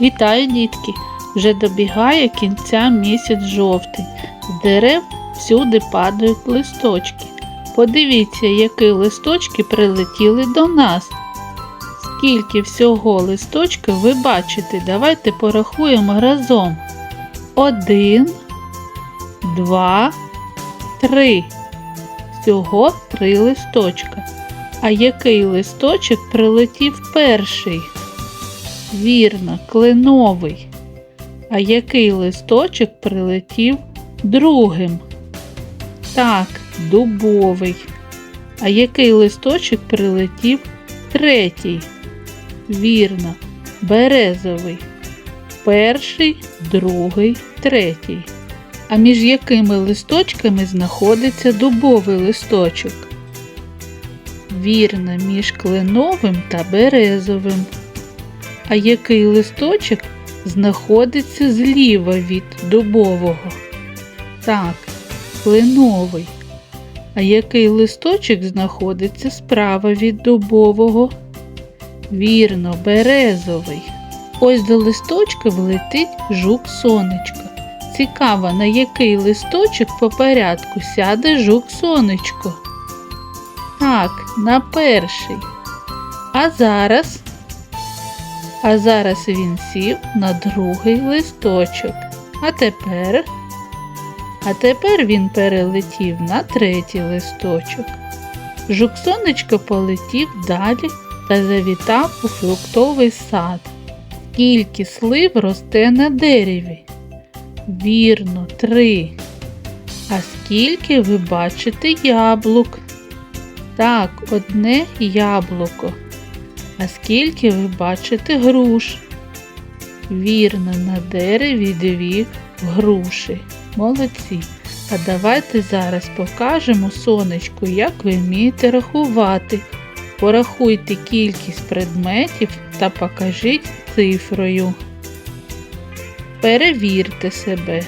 Вітаю, дітки! Вже добігає кінця місяць жовтий. З дерев всюди падають листочки. Подивіться, які листочки прилетіли до нас. Скільки всього листочків ви бачите? Давайте порахуємо разом. Один, два, три. Всього три листочка. А який листочок прилетів перший? Вірно, кленовий. А який листочок прилетів другим? Так, дубовий. А який листочок прилетів третій? Вірно, березовий. Перший, другий, третій. А між якими листочками знаходиться дубовий листочок? Вірно, між кленовим та березовим. А який листочок знаходиться зліва від дубового? Так, кленовий. А який листочок знаходиться справа від дубового? Вірно, березовий. Ось до листочка влетить жук сонечко. Цікаво, на який листочок по порядку сяде жук сонечко. Так, на перший. А зараз а зараз він сів на другий листочок. А тепер. А тепер він перелетів на третій листочок. Жук сонечко полетів далі та завітав у фруктовий сад. Скільки слив росте на дереві? Вірно, три. А скільки ви бачите яблук? Так, одне яблуко. А скільки ви бачите груш? Вірно, на дереві дві груші. Молодці. А давайте зараз покажемо сонечку, як ви вмієте рахувати. Порахуйте кількість предметів та покажіть цифрою. Перевірте себе.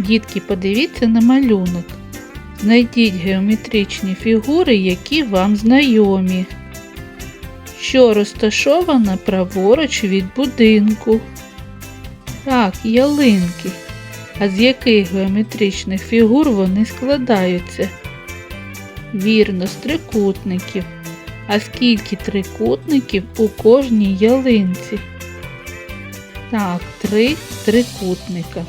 Дітки, подивіться на малюнок. Знайдіть геометричні фігури, які вам знайомі. Що розташовано праворуч від будинку? Так, ялинки. А з яких геометричних фігур вони складаються? Вірно, з трикутників. А скільки трикутників у кожній ялинці? Так, три трикутника.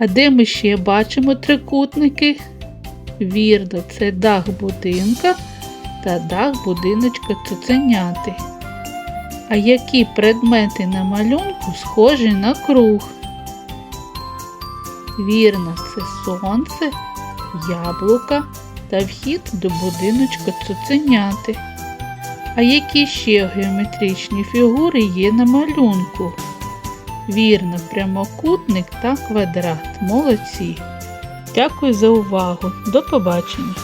А де ми ще бачимо трикутники? Вірно, це дах будинка та дах будиночка цуценяти. А які предмети на малюнку схожі на круг? Вірно, це сонце, яблука та вхід до будиночка цуценяти. А які ще геометричні фігури є на малюнку? Вірно, прямокутник та квадрат. Молодці. Дякую за увагу. До побачення.